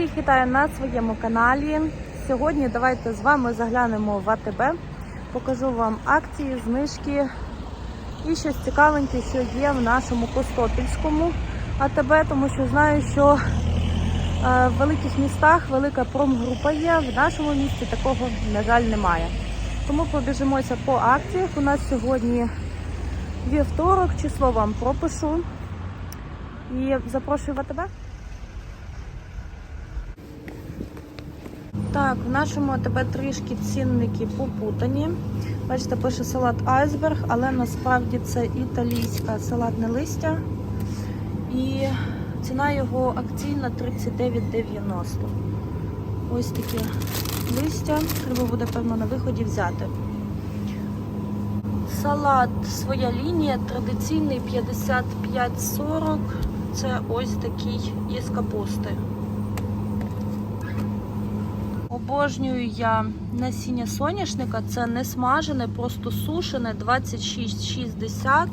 Всіх вітаю на своєму каналі. Сьогодні давайте з вами заглянемо в АТБ. Покажу вам акції, знижки і щось цікавеньке, що є в нашому Костопільському АТБ, тому що знаю, що е, в великих містах велика промгрупа є. В нашому місті такого, на жаль, немає. Тому побіжимося по акціях. У нас сьогодні вівторок, число вам пропишу. І запрошую в АТБ. Так, в нашому АТБ трішки цінники попутані. Бачите, пише салат айсберг, але насправді це італійське салатне листя. І ціна його акційна 39,90. Ось таке листя. Треба буде, певно, на виході взяти. Салат своя лінія, традиційний 55,40. Це ось такий із капусти. Обожнюю я насіння соняшника. Це не смажене, просто сушене 26,60.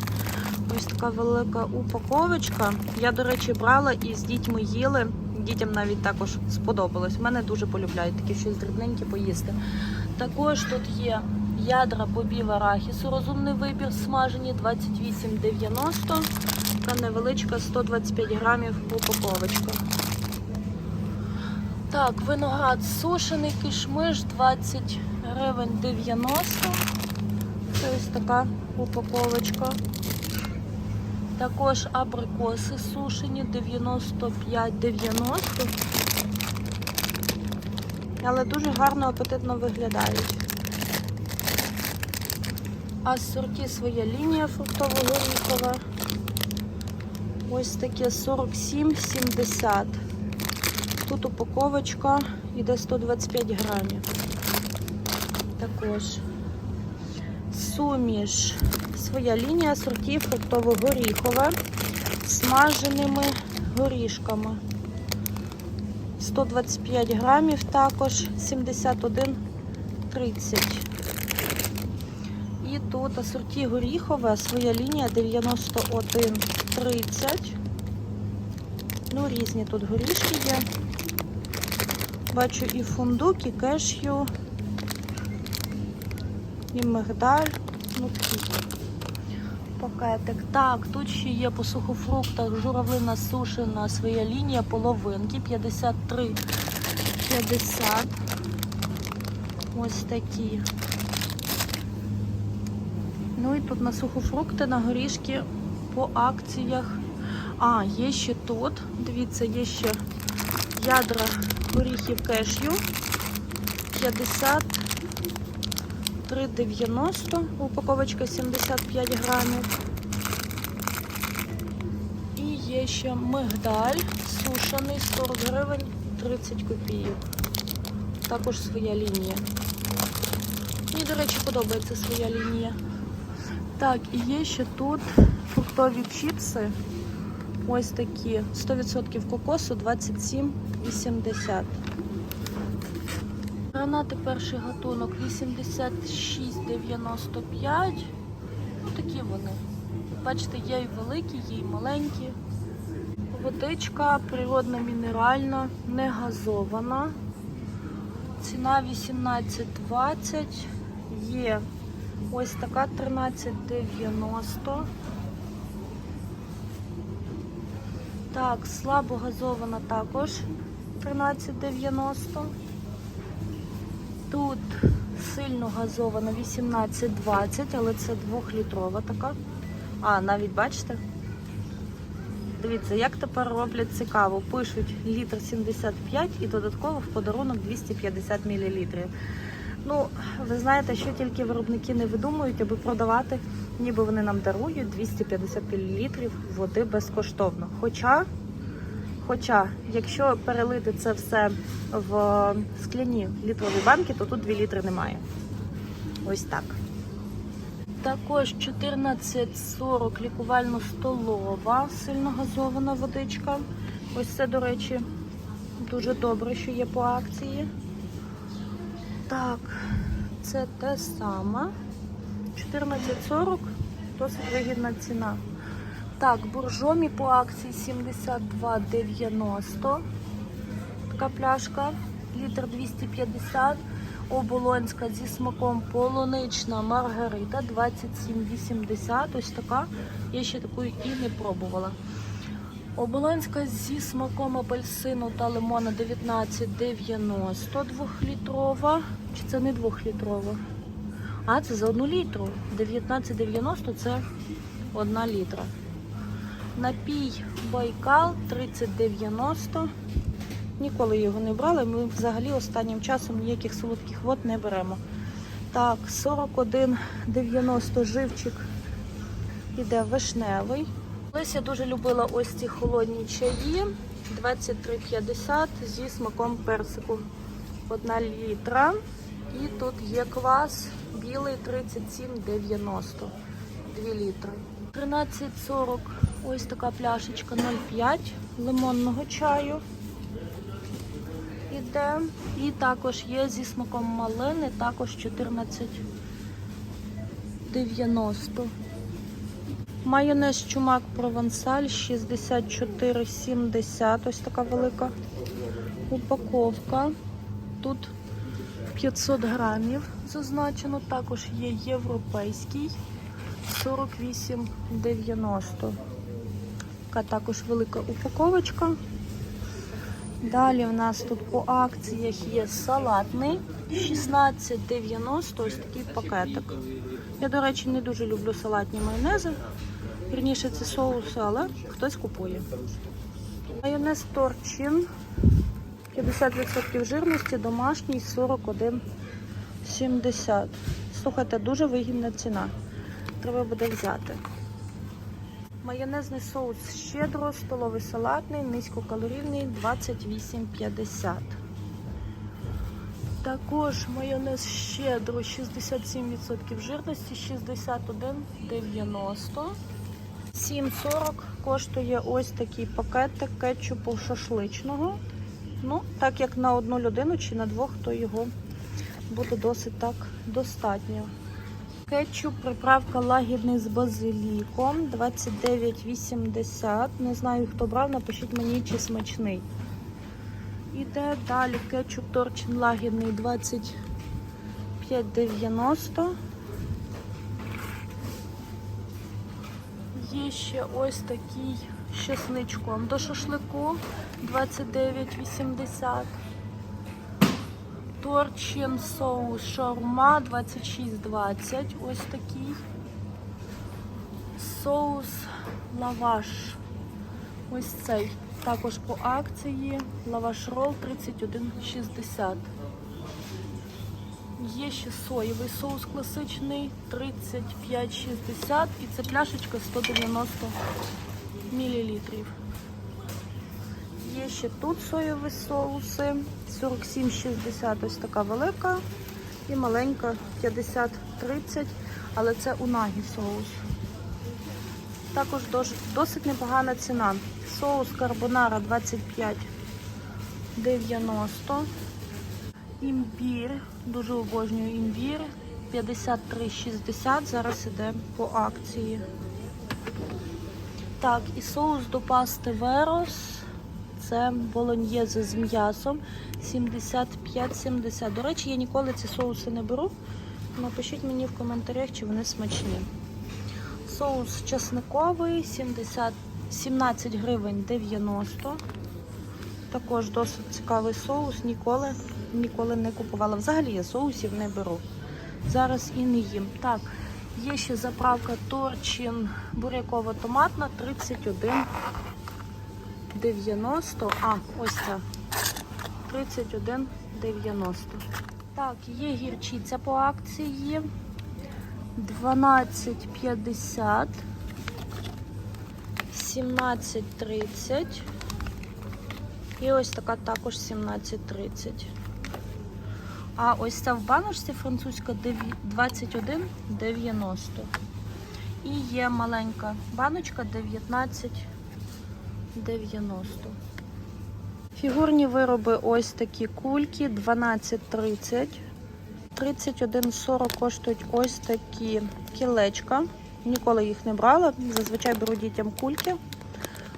Ось така велика упаковочка. Я, до речі, брала і з дітьми їли. Дітям навіть також сподобалось. Мене дуже полюбляють такі щось дрібненьке поїсти. Також тут є ядра бобів арахісу, розумний вибір, смажені 28,90. Така невеличка 125 грамів упаковочка. Так, виноград сушений кишмиш 20 гривень 90. Це ось така упаковочка. Також абрикоси сушені 95,90. Але дуже гарно апетитно виглядають. А сорті своя лінія фруктово-горіхова. Ось таке 47,70. Тут упаковочка йде 125 грамів. Також суміш. Своя лінія сортів фруктово-горіхова з смаженими горішками. 125 грамів також 71,30. І тут асорті горіхова, своя лінія 91,30. Ну, різні тут горішки є. Бачу і фундук, і кешю, і мигдаль. Ну, пакетик. Так, тут ще є по сухофруктах журавлина сушена своя лінія, половинки 53,50. Ось такі. Ну і тут на сухофрукти, на горішки по акціях. А, є ще тут. Дивіться, є ще ядра горіхів кешю 53,90, упаковочка 75 грамів. І є ще мигдаль сушений 40 гривень 30 копійок. Також своя лінія. Мені, до речі, подобається своя лінія. Так, і є ще тут фруктові чіпси. Ось такі 100% кокосу 27,80. Гранати перший гатунок 86,95. Ну такі вони. Бачите, є і великі, є і маленькі. Водичка природна мінеральна, не газована. Ціна 18,20. Є ось така 13,90. Так, слабо газована також 13,90. Тут сильно газована 18,20, але це 2-літрова така. А, навіть бачите? Дивіться, як тепер роблять цікаво. Пишуть літр 75 і додатково в подарунок 250 мл. Ну, ви знаєте, що тільки виробники не видумують, аби продавати, ніби вони нам дарують 250 мл води безкоштовно. Хоча, хоча, якщо перелити це все в скляні літрові банки, то тут 2 літри немає. Ось так. Також 14,40 лікувально-столова, сильно газована водичка. Ось це, до речі, дуже добре, що є по акції. Так, це те саме. 14,40, досить вигідна ціна. Так, буржомі по акції 72,90. така пляшка, літр 250. Оболонська зі смаком полунична маргарита 27,80. Ось така. Я ще таку і не пробувала. Оболонська зі смаком апельсину та лимона 19,90 двохлітрова. Чи це не двохлітрова? А, це за одну літру. 19,90 це одна літра. Напій Байкал 30,90. Ніколи його не брали. Ми взагалі останнім часом ніяких солодких вод не беремо. Так, 41,90 живчик іде вишневий. Колись я дуже любила ось ці холодні чаї. 23,50 зі смаком персику. Одна літра. І тут є квас білий 37,90. 2 літри. 13,40 ось така пляшечка 0,5 лимонного чаю. Іде. І також є зі смаком малини, також 14,90. Майонез чумак провансаль 64,70. Ось така велика упаковка. Тут 500 грамів зазначено. Також є європейський 48,90. Така також велика упаковочка. Далі в нас тут по акціях є салатний 16,90. Ось такий пакетик. Я, до речі, не дуже люблю салатні майонези. Вірніше, це соуси, але хтось купує. Майонез торчин 50% жирності, домашній 41,70. Слухайте, дуже вигідна ціна. Треба буде взяти. Майонезний соус щедро, столовий салатний, низькокалорійний 28,50. Також майонез щедро 67% жирності 61,90. 7,40 коштує ось такий пакетик кетчупу шашличного. Ну, так як на одну людину чи на двох, то його буде досить так достатньо. Кетчуп, приправка лагідний з базиліком 29,80. Не знаю, хто брав, напишіть мені, чи смачний. Іде далі кетчуп торчин лагідний 25,90. Є ще ось такий з чесничком до шашлику 29,80. Торчин соус шаурма 26,20. Ось такий. Соус лаваш. Ось цей. Також по акції. Лаваш рол 31,60. Є ще соєвий соус класичний 35,60 і це пляшечка 190 мл. Є ще тут соєві соуси 47,60, ось така велика і маленька 50-30, але це унагі соус. Також досить непогана ціна. Соус карбонара 25,90. Імбір, дуже обожнюю імбір. 53,60. Зараз іде по акції. Так, і соус до пасти Верос. Це болоньєзе з м'ясом 75,70. До речі, я ніколи ці соуси не беру. Напишіть мені в коментарях, чи вони смачні. Соус чесниковий 70, 17 гривень 90. Також досить цікавий соус. Ніколи, ніколи не купувала. Взагалі я соусів не беру. Зараз і не їм. Так, є ще заправка Торчин буряково-томатна 31,90. А, ось це. 31,90. Так, є гірчиця по акції. 12,50. 17,30. І ось така також 17,30. А ось ця в баночці французька 21,90. І є маленька баночка 19,90. Фігурні вироби ось такі кульки 12,30. 31,40 коштують ось такі кілечка. Ніколи їх не брала. Зазвичай беру дітям кульки,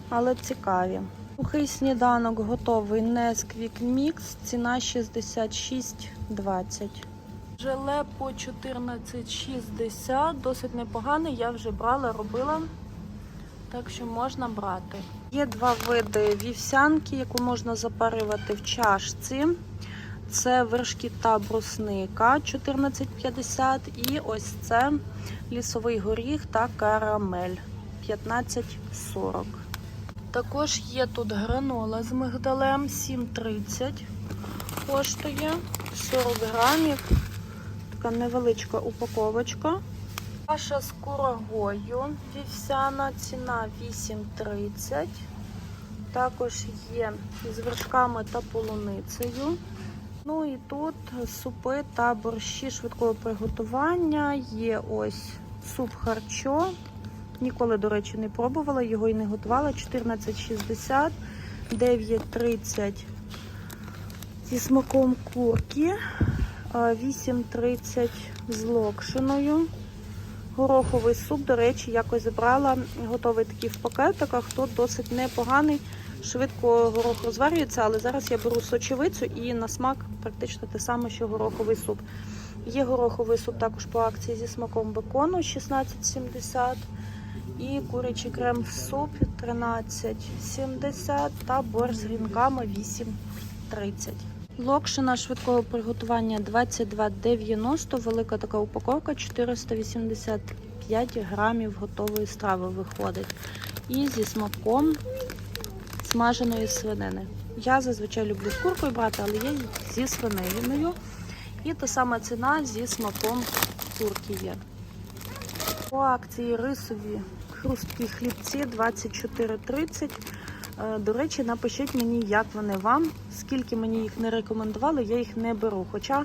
але цікаві. Сухий сніданок готовий Nesquik Mix, ціна 66,20. Желе по 14,60, досить непоганий, я вже брала, робила, так що можна брати. Є два види вівсянки, яку можна запарювати в чашці. Це вершки та брусника 14,50 і ось це лісовий горіх та карамель 15,40. Також є тут гранола з мигдалем 7,30 коштує 40 грамів. Така невеличка упаковочка. Каша з курагою вівсяна, ціна 8,30. Також є з вершками та полуницею. Ну і тут супи та борщі швидкого приготування. Є ось суп харчо. Ніколи, до речі, не пробувала, його і не готувала. 14,60, 9,30 зі смаком курки, 8,30 з локшиною. Гороховий суп, до речі, якось забрала. Готовий такий в пакетиках. Тут досить непоганий. Швидко горох розварюється, але зараз я беру сочевицю і на смак практично те саме, що гороховий суп. Є гороховий суп також по акції зі смаком бекону 16,70 і курячий крем в супі 13,70 та борщ з грінками 8,30. Локшина швидкого приготування 22,90, велика така упаковка 485 грамів готової страви виходить. І зі смаком смаженої свинини. Я зазвичай люблю з куркою брати, але є зі свининою. І та сама ціна зі смаком курки є. По акції рисові хрусткі хлібці 24,30. Е, До речі, напишіть мені, як вони вам. Скільки мені їх не рекомендували, я їх не беру. Хоча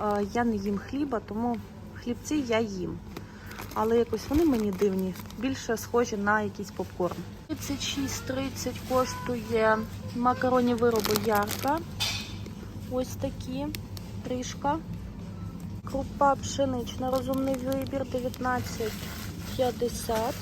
е, я не їм хліба, тому хлібці я їм. Але якось вони мені дивні, більше схожі на якийсь попкорн. 36,30 коштує макароні вироби ярка. Ось такі трішка. Крупа пшенична, розумний вибір 19,50.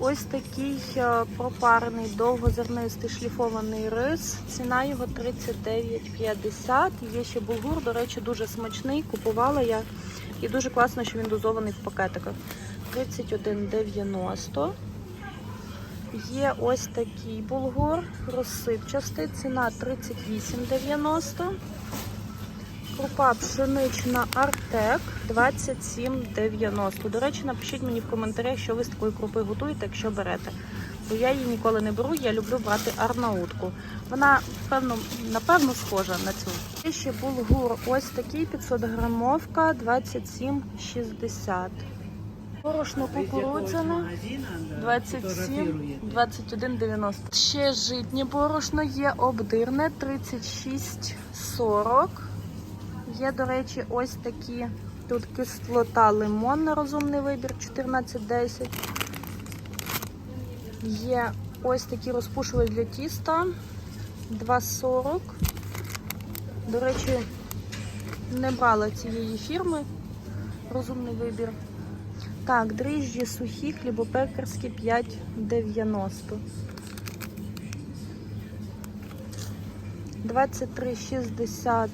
Ось такий е, пропарений довгозернистий шліфований рис. Ціна його 39,50. Є ще булгур, до речі, дуже смачний. Купувала я. І дуже класно, що він дозований в пакетиках. 31,90. Є ось такий булгур, розсипчастий. Ціна 38,90. Крупа пшенична Артек 27,90. До речі, напишіть мені в коментарях, що ви з такої крупи готуєте, якщо берете. Бо я її ніколи не беру, я люблю брати арнаутку. Вона, певно, напевно, схожа на цю. Є ще булгур ось такий 500 грамовка 27,60. Борошно кукурудзяне 27, 21,90. Ще житнє борошно є обдирне 36,40. Є, до речі, ось такі. Тут кислота лимонна, розумний вибір 14,10. Є ось такі розпушувач для тіста 2,40. До речі, не брала цієї фірми. Розумний вибір. Так, дріжджі сухі, хлібопекарські 5,90. 23,60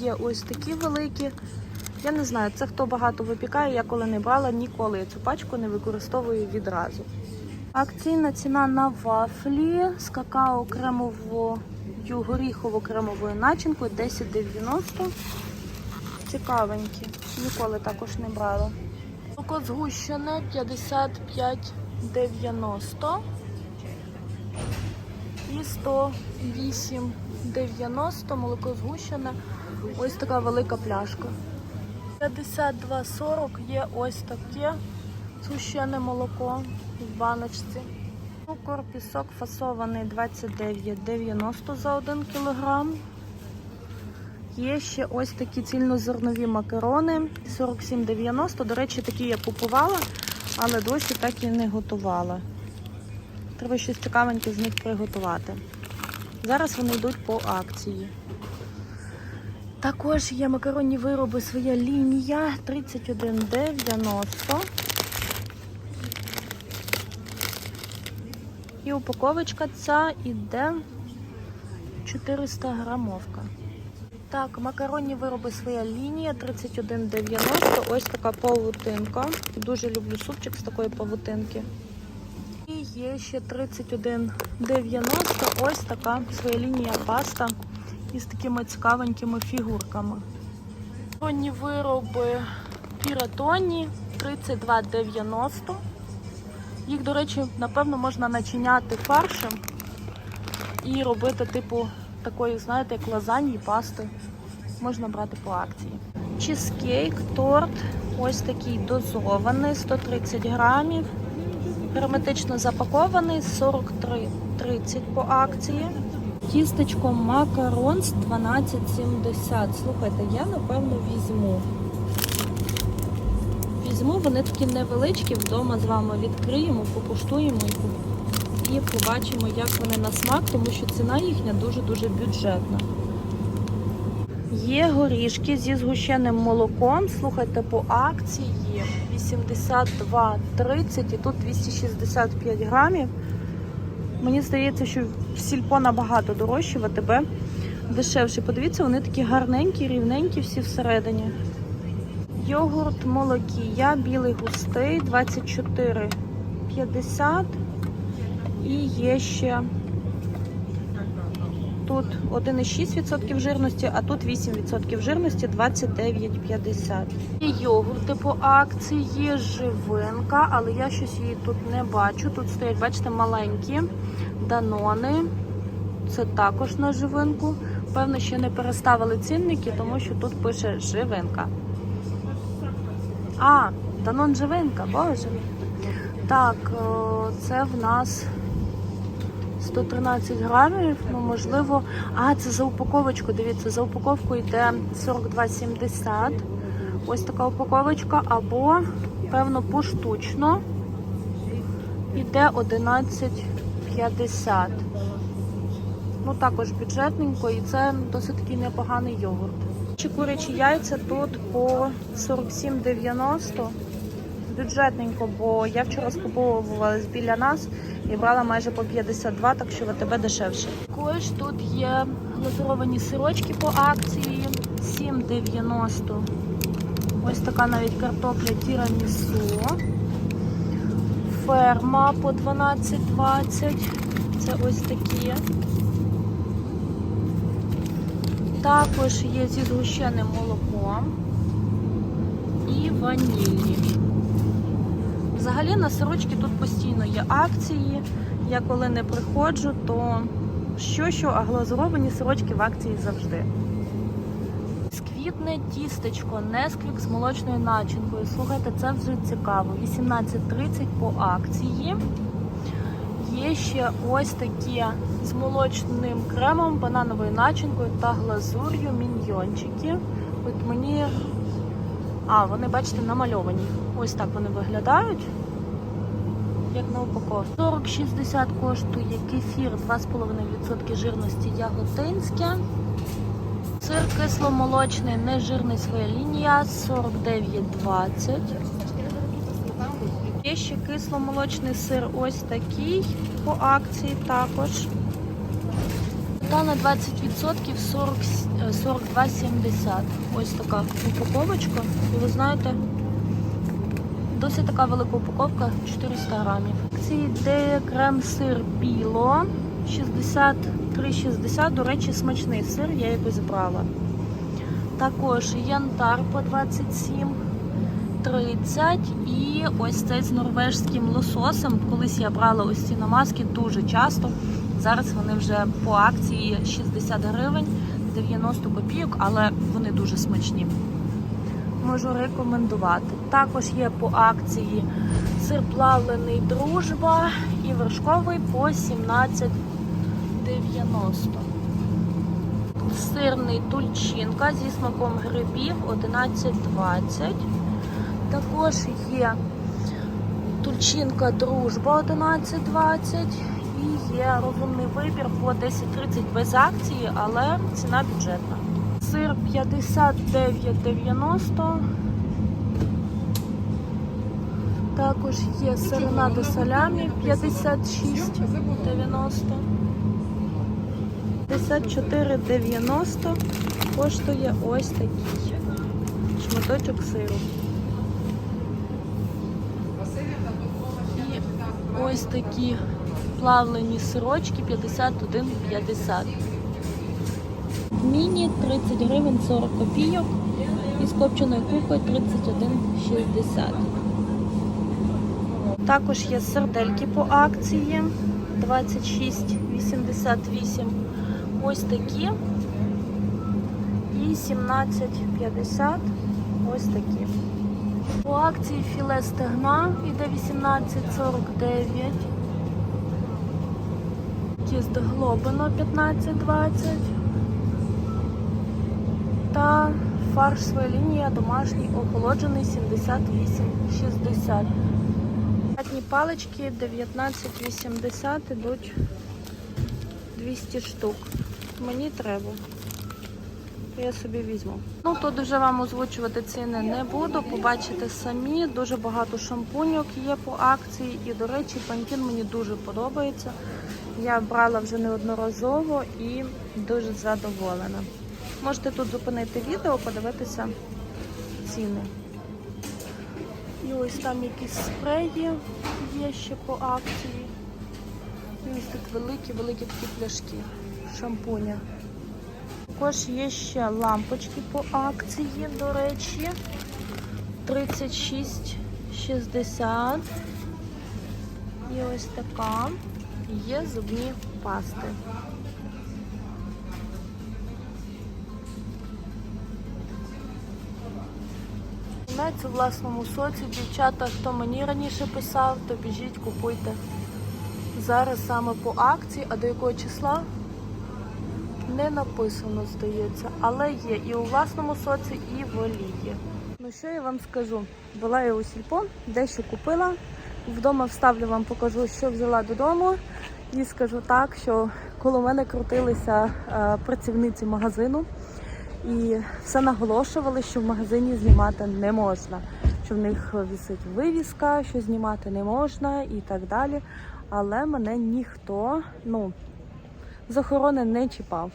є ось такі великі. Я не знаю, це хто багато випікає, я коли не брала, ніколи я цю пачку не використовую відразу. Акційна ціна на вафлі з какао кремовою горіхово-кремовою начинкою 10,90. Цікавенькі. Ніколи також не брала. Молоко згущене 55,90 і 108,90 молоко згущене. Ось така велика пляшка. 52,40 є ось таке згущене молоко в баночці. Цукор, пісок фасований 29,90 за 1 кг. Є ще ось такі цільнозернові макарони 47,90. До речі, такі я купувала, але досі так і не готувала. Треба щось цікавеньке з них приготувати. Зараз вони йдуть по акції. Також є макаронні вироби своя лінія 31,90. І упаковочка ця іде 400 грамовка. Так, макаронні вироби своя лінія 31,90. Ось така павутинка. Дуже люблю супчик з такої павутинки. І є ще 31,90. Ось така своя лінія паста із такими цікавенькими фігурками. Макаронні вироби піратонні 32,90. Їх, до речі, напевно, можна начиняти фаршем і робити, типу, такої, знаєте, як лазаньї, пасти. Можна брати по акції. Чизкейк, торт, ось такий дозований, 130 грамів. Герметично запакований, 43,30 по акції. Тістечко макаронс 12,70. Слухайте, я напевно візьму. Візьму, вони такі невеличкі, вдома з вами відкриємо, покуштуємо і побачимо, як вони на смак, тому що ціна їхня дуже-дуже бюджетна. Є горішки зі згущеним молоком. Слухайте, по акції 82,30 і тут 265 грамів. Мені здається, що в сільпо набагато дорожче, в АТБ дешевше. Подивіться, вони такі гарненькі, рівненькі всі всередині. Йогурт молокія, білий густий, 24,50. І є ще тут 1,6% жирності, а тут 8% жирності 29,50. Є йогурти по акції, живинка, але я щось її тут не бачу. Тут стоять, бачите, маленькі данони. Це також на живинку. Певно, ще не переставили цінники, тому що тут пише живинка. А, данон живинка, боже. Так, це в нас 113 грамів, ну можливо. А, це за упаковочку. Дивіться, за упаковку йде 42,70. Ось така упаковочка, або, певно, поштучно йде 11,50. Ну, також бюджетненько, і це досить такий непоганий йогурт. Чи курячі яйця тут по 47,90. Бюджетненько, бо я вчора скуповувалась біля нас і брала майже по 52, так що в тебе дешевше. Також тут є глазуровані сирочки по акції 7,90. Ось така навіть картопля тірамісу. Ферма по 12,20. Це ось такі. Також є зі згущеним молоком і ванільні. Взагалі на сирочки тут постійно є акції. Я коли не приходжу, то що що, а глазуровані сирочки в акції завжди. Сквітне тістечко, несквік з молочною начинкою. Слухайте, це вже цікаво. 18.30 по акції. Є ще ось такі з молочним кремом, банановою начинкою та глазур'ю міньйончики. От мені. А, вони, бачите, намальовані. Ось так вони виглядають. Як на упаковці. 40,60 коштує кефір 2,5% жирності яготинське. Сир кисломолочний, нежирний своя лінія 49,20. Є ще кисломолочний сир ось такий по акції також. Та на 20% 40, е, 42,70. Ось така упаковочка. І ви знаєте, досить така велика упаковка 400 грамів. Це йде крем-сир біло 63,60. До речі, смачний сир, я якось брала. Також янтар по 27. 30 і ось цей з норвежським лососем. Колись я брала ось ці намазки дуже часто. Зараз вони вже по акції 60 гривень 90 копійок, але вони дуже смачні. Можу рекомендувати. Також є по акції сир плавлений дружба і вершковий по 17,90. Сирний тульчинка зі смаком грибів 11,20. Також є тульчинка дружба 11,20 і є розумний вибір по 10,30 без акції, але ціна бюджетна. Сир 59,90. Також є серенада салямі 56,90. 54,90 коштує ось такий шматочок сиру. І ось такі плавлені сирочки 51,50. Міні 30 гривень 40 копійок і з копченою кукою 31,60. Також є сердельки по акції 26,88. Ось такі. І 17,50. Ось такі. По акції філе стегна іде 18,49. Кіст глобино 15,20. Та фарш своя лінія домашній охолоджений 78,60. Хатні палички 19,80 ідуть 200 штук. Мені треба. Я собі візьму. Ну тут вже вам озвучувати ціни не буду. Побачите самі. Дуже багато шампуньок є по акції. І, до речі, пантін мені дуже подобається. Я брала вже неодноразово і дуже задоволена. Можете тут зупинити відео, подивитися ціни. І ось там якісь спреї є ще по акції. І ось тут великі-великі такі пляшки шампуня. Також є ще лампочки по акції, до речі. 36,60. І ось така. Є зубні пасти. Мець у власному соці. Дівчата, хто мені раніше писав, то біжіть, купуйте. Зараз саме по акції, а до якого числа не написано, здається. Але є і у власному соці, і в олії. Ну що я вам скажу? Була я у сільпо, дещо купила. Вдома вставлю вам, покажу, що взяла додому. І скажу так, що коло мене крутилися е, працівниці магазину. І все наголошували, що в магазині знімати не можна, що в них висить вивіска, що знімати не можна і так далі. Але мене ніхто ну, з охорони не чіпав.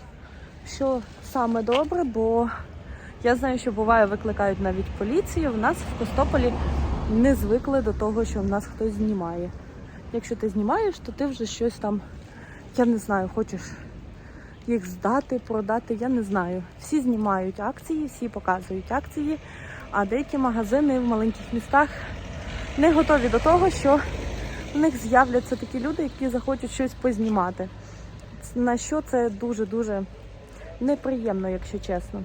Що саме добре, бо я знаю, що буває, викликають навіть поліцію. В нас в Костополі не звикли до того, що в нас хтось знімає. Якщо ти знімаєш, то ти вже щось там, я не знаю, хочеш їх здати, продати, я не знаю. Всі знімають акції, всі показують акції, а деякі магазини в маленьких містах не готові до того, що в них з'являться такі люди, які захочуть щось познімати. На що це дуже-дуже неприємно, якщо чесно.